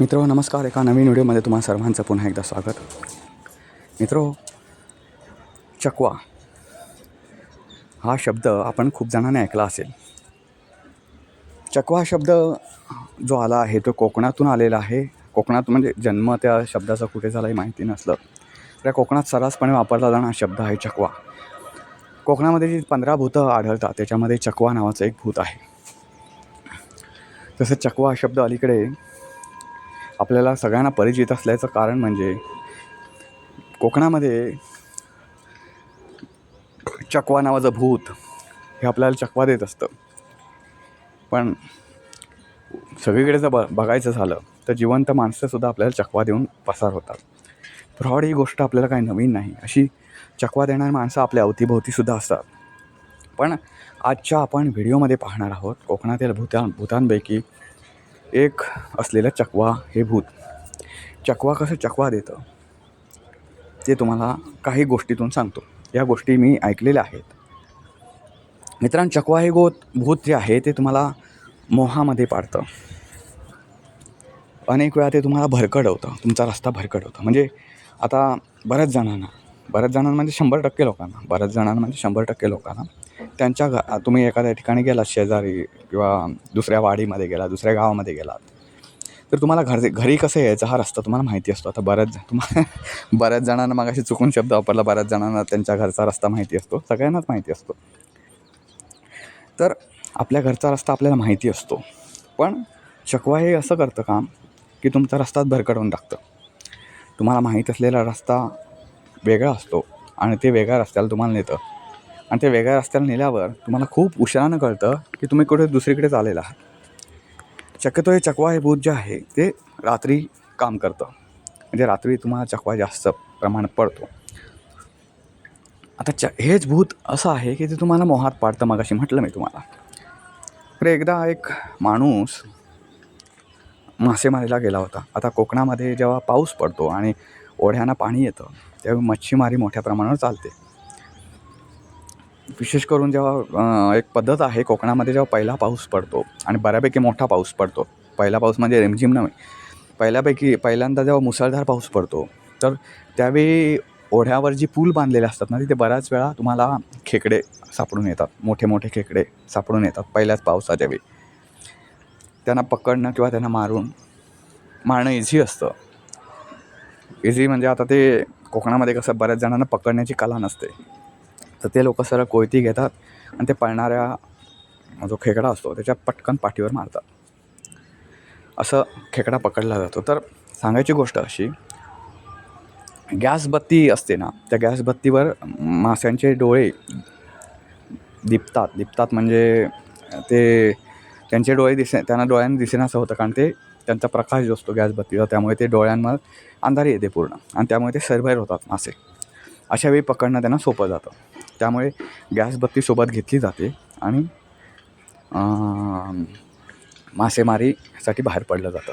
मित्र नमस्कार एका नवीन व्हिडिओमध्ये तुम्हा सर्वांचं पुन्हा एकदा स्वागत. मित्र चकवा हा शब्द आपण खूप जणांनी ऐकला असेल. चकवा हा शब्द जो आला आहे तो कोकणातून आलेला आहे. कोकणात म्हणजे जन्म त्या शब्दाचा कुठे झाला हे माहिती नसलं. त्या कोकणात सर्रासपणे वापरला जाणारा शब्द आहे चकवा. कोकणामध्ये जी पंधरा भूतं आढळतात त्याच्यामध्ये चकवा नावाचं एक भूत आहे. तसं चकवा हा शब्द अलीकडे आपल्याला सगळ्यांना परिचित असल्याचं कारण म्हणजे कोकणामध्ये चकवा नावाचं भूत हे आपल्याला चकवा देत असतं. पण सगळीकडे जर ब बघायचं झालं तर जिवंत माणसंसुद्धा आपल्याला चकवा देऊन पसार होतात. फ्रॉड ही गोष्ट आपल्याला काही नवीन नाही. अशी चकवा देणारी माणसं आपल्या अवतीभोवतीसुद्धा असतात. पण आजच्या आपण व्हिडिओमध्ये पाहणार आहोत कोकणातील भूतां भूतांपैकी एक असलेलं चकवा हे भूत. चकवा कसं चकवा देतं? ते तुम्हाला काही गोष्टीतून सांगतो. या गोष्टी मी ऐकलेल्या आहेत. मित्रांनो चकवा हे गोत भूत जे आहे ते तुम्हाला मोहामध्ये पाडतं. अनेक वेळा ते तुम्हाला भरकडवतं. तुमचा रस्ता भरकडवतं. म्हणजे आता बऱ्याच जणांना बऱ्याच जणांना म्हणजे शंभर टक्के लोकांना बऱ्याच जणांना म्हणजे शंभर टक्के लोकांना त्यांच्या घ तुम्ही एखाद्या ठिकाणी गेलात शेजारी किंवा दुसऱ्या वाडीमध्ये गेला दुसऱ्या गावामध्ये गेलात तर तुम्हाला घर घरी कसं यायचं हा रस्ता तुम्हाला माहिती असतो. आता बऱ्याच तुम्हाला बऱ्याच जणांना मग चुकून शब्द वापरला बऱ्याच जणांना त्यांच्या घरचा रस्ता माहिती असतो सगळ्यांनाच माहिती असतो. तर आपल्या घरचा रस्ता आपल्याला माहिती असतो. पण शकवा हे असं करतं काम की तुमचा रस्ताच भरकटवून टाकतं. तुम्हाला माहीत असलेला रस्ता वेगळा असतो आणि ते वेगळ्या रस्त्याला तुम्हाला नेतं. आणि ते वेगळ्या रस्त्याला नेल्यावर तुम्हाला खूप उशिरानं कळतं की तुम्ही कुठे दुसरीकडे चालेल आहात. शक्यतो हे चकवा हे भूत जे आहे ते रात्री काम करतं. म्हणजे रात्री तुम्हाला चकवा जास्त प्रमाणात पडतो. आता च हेच भूत असं आहे की ते तुम्हाला मोहात पाडतं मग अशी म्हटलं मी तुम्हाला. तर एकदा एक माणूस मासेमारीला गेला होता. आता कोकणामध्ये जेव्हा पाऊस पडतो आणि ओढ्यांना पाणी येतं तेव्हा मच्छीमारी मोठ्या प्रमाणावर चालते. विशेष करून जेव्हा एक पद्धत आहे कोकणामध्ये जेव्हा पहिला पाऊस पडतो आणि बऱ्यापैकी मोठा पाऊस पडतो पहिला पाऊस म्हणजे रिमझिम नव्हे पहिल्यापैकी पहिल्यांदा जेव्हा मुसळधार पाऊस पडतो तर त्यावेळी ओढ्यावर जी पूल बांधलेले असतात ना तिथे बऱ्याच वेळा तुम्हाला खेकडे सापडून येतात मोठे मोठे खेकडे सापडून येतात पहिल्याच पावसाच्या वेळी. त्यांना पकडणं किंवा त्यांना मारून मारणं इझी असतं. इझी म्हणजे आता ते कोकणामध्ये कसं बऱ्याच जणांना पकडण्याची कला नसते. तर ते लोक सरळ कोयती घेतात आणि ते पळणाऱ्या जो खेकडा असतो त्याच्या पटकन पाठीवर मारतात. असं खेकडा पकडला जातो. तर सांगायची गोष्ट अशी गॅस बत्ती असते ना त्या गॅस बत्तीवर माशांचे डोळे दिपतात. दिपतात म्हणजे ते त्यांचे डोळे दिसे त्यांना डोळ्यांना दिसेना असं होतं कारण ते त्यांचा प्रकाश जो असतो गॅस बत्तीचा त्यामुळे ते डोळ्यांवर अंधारी येते पूर्ण. आणि त्यामुळे ते सरभैर होतात मासे. अशा वेळी पकडणं त्यांना सोपं जातं. त्यामुळे गॅसबत्ती सोबत घेतली जाते आणि मासेमारीसाठी बाहेर पडलं जातं.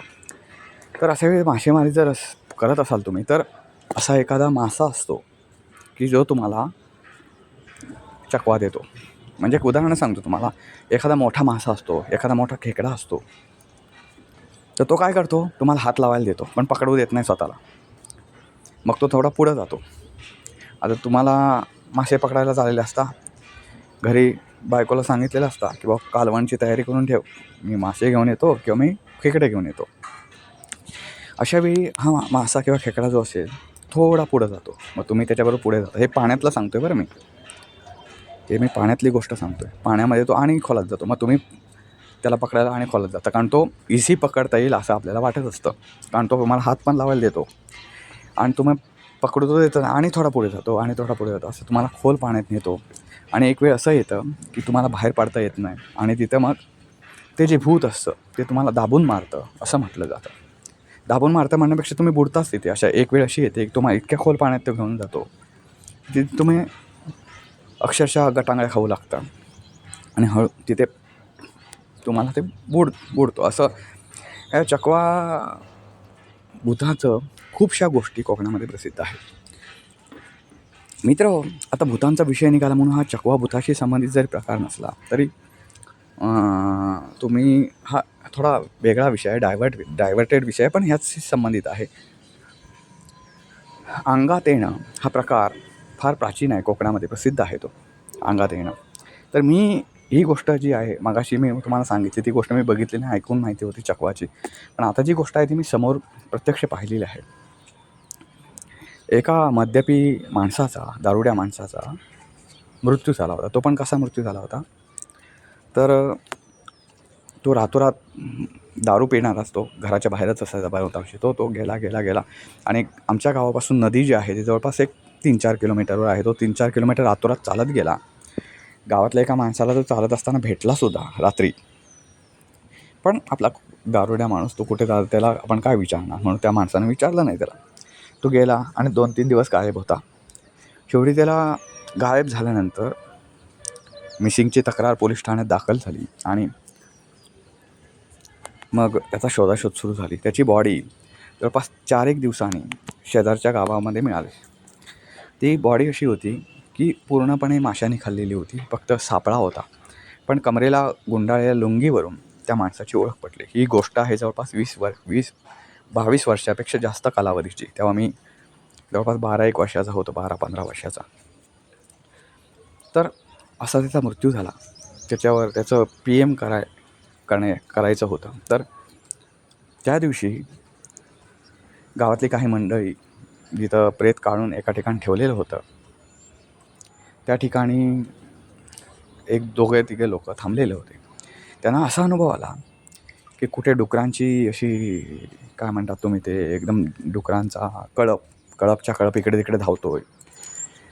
तर अशा वेळी मासेमारी जर अस करत असाल तुम्ही तर असा एखादा मासा असतो की जो तुम्हाला चकवा देतो. म्हणजे एक उदाहरण सांगतो तुम्हाला. एखादा मोठा मासा असतो एखादा मोठा खेकडा असतो तर तो काय करतो? तुम्हाला हात लावायला देतो पण पकडू देत नाही स्वतःला. मग तो थोडा पुढं जातो. आता तुम्हाला मासे पकडायला चाललेले असता. घरी बायकोला सांगितलेलं असता की बाबा कालवणची तयारी करून ठेव. मी मासे घेऊन येतो किंवा मी खेकडे घेऊन येतो. अशावेळी हा मा मासा किंवा खेकडा जो असेल थोडा पुढं जातो. मग तुम्ही त्याच्याबरोबर पुढे जाता. हे पाण्यातलं सांगतो आहे बरं मी. हे मी पाण्यातली गोष्ट सांगतो आहे पाण्यामध्ये तो आणि खोलात जातो. मग तुम्ही त्याला पकडायला आणि खोलात जाता. कारण तो इझी पकडता येईल असं आपल्याला वाटत असतं. कारण तो तुम्हाला हात पण लावायला देतो. आणि तुम्ही पकडतो येतं आणि थोडा पुढे जातो आणि थोडा पुढे जातो. असं तुम्हाला खोल पाण्यात नेतो. आणि एक वेळ असं येतं की तुम्हाला बाहेर पाडता येत नाही. आणि तिथं मग ते जे भूत असतं ते तुम्हाला दाबून मारतं असं म्हटलं जातं. दाबून मारतं म्हणण्यापेक्षा तुम्ही बुडताच तिथे. अशा एक वेळ अशी येते तुम्हाला इतक्या खोल पाण्यात तो घेऊन जातो. तिथे तुम्ही अक्षरशः गटांगळ्या खाऊ लागता. आणि हळू तिथे तुम्हाला ते बुड बुडतो. असं या चकवा भूताचं खूपशा गोष्टी कोकणामध्ये प्रसिद्ध आहेत. मित्र आता भूतांचा विषय निघाला म्हणून हा चकवा भूताशी संबंधित जरी प्रकार नसला तरी तुम्ही हा थोडा वेगळा विषय आहे डायवर्ट डायव्हर्टेड विषय आहे पण ह्याचशी संबंधित आहे. अंगात येणं हा प्रकार फार प्राचीन आहे कोकणामध्ये प्रसिद्ध आहे तो. अंगात येणं. तर मी ही गोष्ट जी आहे मगाशी मी तुम्हाला सांगितली ती गोष्ट मी बघितली नाही ऐकून माहिती होती चकवाची. पण आता जी गोष्ट आहे ती मी समोर प्रत्यक्ष पाहिलेली आहे. एका मद्यपी माणसाचा दारुड्या माणसाचा मृत्यू झाला होता. तो पण कसा मृत्यू झाला होता? तर तो रातोरात दारू पिणार असतो घराच्या बाहेरच असायचा होता तो तो गेला गेला गेला. आणि आमच्या गावापासून नदी जी आहे ती जवळपास एक तीन चार किलोमीटरवर आहे. तो तीन चार किलोमीटर रातोरात चालत गेला. गावातल्या एका माणसाला तो चालत असताना भेटलासुद्धा रात्री. पण आपला दारुड्या माणूस तो कुठे जा त्याला आपण काय विचारणार? म्हणून त्या माणसानं विचारलं नाही त्याला. तो गेला आणि दोन तीन दिवस गायब होता. शेवटी त्याला गायब झाल्यानंतर मिसिंगची तक्रार पोलीस ठाण्यात दाखल झाली आणि मग त्याचा शोधाशोध सुरू झाली. त्याची बॉडी जवळपास चार एक दिवसांनी शेजारच्या गावामध्ये मिळाली. ती बॉडी अशी होती की पूर्णपणे माशाने खाल्लेली होती फक्त सापळा होता. पण कमरेला गुंडाळलेल्या लुंगीवरून त्या माणसाची ओळख पटली. ही गोष्ट आहे जवळपास वीस वर वीस बावीस वर्षापेक्षा जास्त कालावधीची. तेव्हा मी जवळपास बारा एक वर्षाचा होतो बारा पंधरा वर्षाचा. तर असा त्याचा मृत्यू झाला. त्याच्यावर त्याचं पी एम कराय करणे करायचं होतं. तर त्या दिवशी गावातली काही मंडळी जिथं प्रेत काढून एका ठिकाणी ठेवलेलं होतं त्या ठिकाणी एक दोघे तिघे लोक थांबलेले होते. त्यांना असा अनुभव आला की कुठे डुकरांची अशी काय म्हणतात तुम्ही ते एकदम डुकरांचा कळप कळपच्या कळप इकडे तिकडे धावतो आहे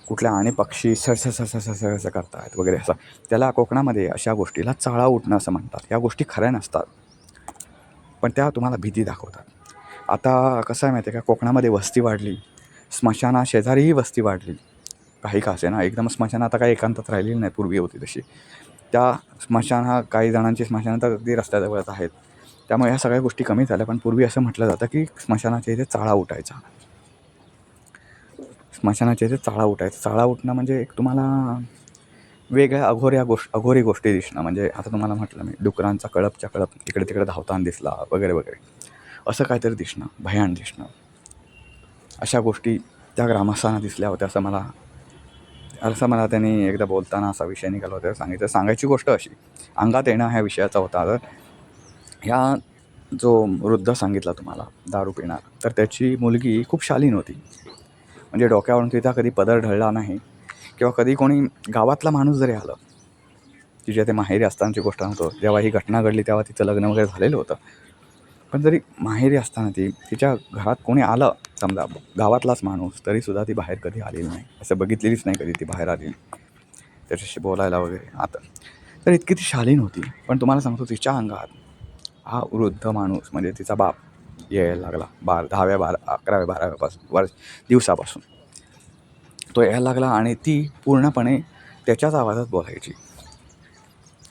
कुठल्या आणि पक्षी सरस सरस सरस असं करतायत वगैरे असं. त्याला कोकणामध्ये अशा गोष्टीला चाळा उठणं असं म्हणतात. या गोष्टी खऱ्या नसतात. पण त्या तुम्हाला भीती दाखवतात. आता कसं आहे माहिती आहे का? कोकणामध्ये वस्ती वाढली. स्मशाना शेजारीही वस्ती वाढली. काही का असे ना. एकदम स्मशान आता काही एकांतात राहिलेली नाही पूर्वी होती तशी. त्या स्मशान हा काही जणांची स्मशान तर अगदी रस्त्याजवळच आहेत. त्यामुळे ह्या सगळ्या गोष्टी कमी झाल्या पण पूर्वी असं म्हटलं जातं की स्मशानाच्या इथे चाळा उठायचा. स्मशानाच्या इथे चाळा उठायचा. चाळा उठणं म्हणजे एक तुम्हाला वेगळ्या अघोऱ्या गोष्ट अघोरी गोष्टी दिसणं. म्हणजे आता तुम्हाला म्हटलं मी डुकरांचा कळपच्या कळप इकडे तिकडे धावताना दिसला वगैरे वगैरे. असं काहीतरी दिसणं भयान दिसणं. अशा गोष्टी त्या ग्रामस्थांना दिसल्या होत्या असं मला असं मला त्यांनी एकदा बोलताना असा विषय निघाला होता सांगितलं सांगायची गोष्ट अशी अंगात येणं ह्या विषयाचा होता तर ह्या जो वृद्ध सांगितला तुम्हाला दारू पिणार तर त्याची मुलगी खूप शालीन होती. म्हणजे डोक्यावरून तिचा कधी पदर ढळला नाही किंवा कधी कोणी गावातला माणूस जरी आलं तिच्या ते माहेरी असतानाची गोष्ट नव्हतं जेव्हा ही घटना घडली तेव्हा तिचं लग्न वगैरे झालेलं होतं. पण जरी माहेरी असताना ती तिच्या घरात कोणी आलं समजा गावातलाच माणूस तरीसुद्धा ती बाहेर कधी आलेली नाही. असं बघितलेलीच नाही कधी ती बाहेर आली त्याच्याशी बोलायला वगैरे. आता तर इतकी ती शालीन होती. पण तुम्हाला सांगतो तिच्या अंगात हा वृद्ध माणूस म्हणजे तिचा बाप यायला लागला बार दहाव्या बारा अकराव्या बाराव्यापासून वर्ष दिवसापासून. तो यायला लागला आणि ती पूर्णपणे त्याच्याच आवाजात बोलायची.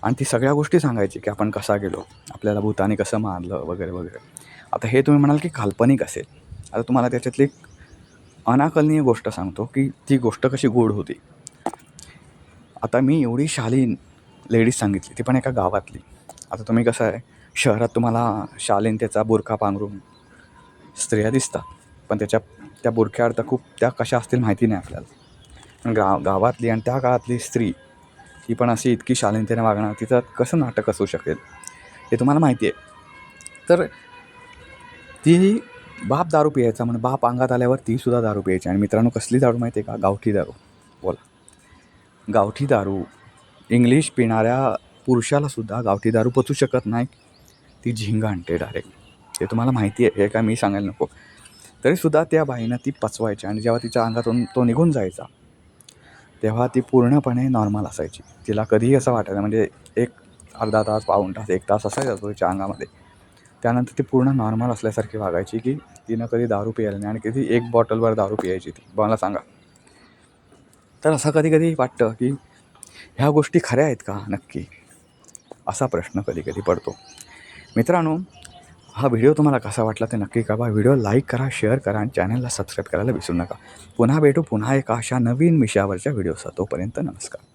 आणि ती सगळ्या गोष्टी सांगायची की आपण कसा गेलो आपल्याला भूताने कसं मारलं वगैरे वगैरे. आता हे तुम्ही म्हणाल की काल्पनिक असेल. आता तुम्हाला त्याच्यातली एक अनाकलनीय गोष्ट सांगतो की ती गोष्ट कशी गोड होती. आता मी एवढी शालीन लेडीज सांगितली ती पण एका गावातली. आता तुम्ही कसं आहे शहरात तुम्हाला शालीन त्याचा बुरखा पांघरून स्त्रिया दिसतात पण त्याच्या त्या बुरख्यावर तर खूप त्या कशा असतील माहिती नाही आपल्याला. पण गाव गावातली आणि त्या काळातली स्त्री ही पण अशी इतकी शालीनतेने वागणार तिचं कसं नाटक असू शकेल हे तुम्हाला माहिती आहे. तर ती बाप दारू पियायचा म्हणजे बाप अंगात आल्यावर तीसुद्धा दारू प्यायची. आणि मित्रांनो कसली दारू माहिती आहे का? गावठी दारू. बोला. गावठी दारू. इंग्लिश पिणाऱ्या पुरुषालासुद्धा गावठी दारू पचू शकत नाही. ती झिंग आणते डायरेक्ट ते तुम्हाला माहिती आहे हे काय मी सांगायला नको. तरीसुद्धा त्या बाईनं ती पचवायची आणि जेव्हा तिच्या अंगातून तो निघून जायचा तेव्हा ती पूर्णपणे नॉर्मल असायची. तिला कधीही असं वाटायचं म्हणजे एक अर्धा तास पाऊण तास एक तास असायचा तो तिच्या अंगामध्ये. त्यानंतर ती पूर्ण नॉर्मल असल्यासारखी वागायची की तिनं कधी दारू प्यायला नाही आणि कधी एक बॉटलवर दारू प्यायची ती. मला सांगा. तर असं कधी कधी वाटतं की ह्या गोष्टी खऱ्या आहेत का? नक्की. असा प्रश्न कधी कधी पडतो. मित्रांनो हा व्हिडिओ तुम्हाला कसा वाटला ते नक्की कळवा. व्हिडिओ लाईक करा शेअर करा आणि चॅनलला सबस्क्राईब करायला विसरू नका. पुन्हा भेटू पुन्हा एका अशा नवीन विषयावरच्या व्हिडिओचा तोपर्यंत नमस्कार.